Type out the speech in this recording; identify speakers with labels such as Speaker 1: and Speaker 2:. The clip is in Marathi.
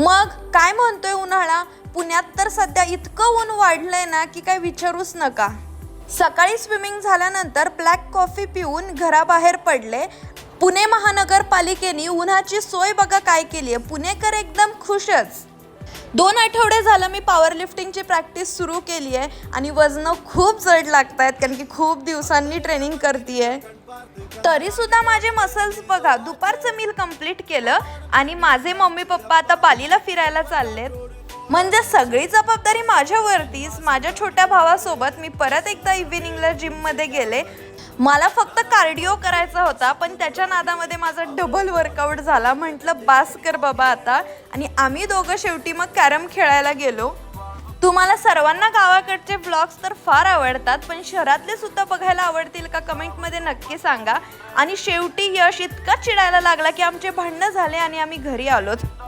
Speaker 1: मग काय म्हणतोय उन्हाळा? पुण्यात तर सध्या इतकं ऊन वाढलंय ना की काय विचारूच नका. सकाळी स्विमिंग झाल्यानंतर ब्लॅक कॉफी पिऊन घराबाहेर पडले. पुणे महानगरपालिकेने उन्हाची सोय बघा काय केली आहे पुणेकर एकदम खुशच. दोन आठवडे झालं मी पॉवर लिफ्टिंगची प्रॅक्टिस सुरू केली आहे आणि वजनं खूप जड लागत आहेत कारण की खूप दिवसांनी ट्रेनिंग करते आहे तरी सुद्धा माझे मसल्स बघा दुपारचं मील कंप्लीट केलं आणि माझे मम्मी पप्पा आता बालीला फिरायला चाललेत. म्हणजे सगळी जबाबदारी माझ्यावरतीच माझ्या छोट्या भावासोबत मी परत एकदा इव्हिनिंगला जिममध्ये गेले. मला फक्त कार्डिओ करायचा होता पण त्याच्या नादामध्ये माझा डबल वर्कआउट झाला. म्हटलं बास कर बाबा आता. आणि आम्ही दोघं शेवटी मग कॅरम खेळायला गेलो. तुम्हाला सर्वांना गावाकडचे ब्लॉग्स तर फार आवडतात पण शहरातले सुद्धा बघायला आवडतील का कमेंटमध्ये नक्की सांगा. आणि शेवटी यश इतका चिडायला लागला की आमचे भांडणं झाले आणि आम्ही घरी आलोत.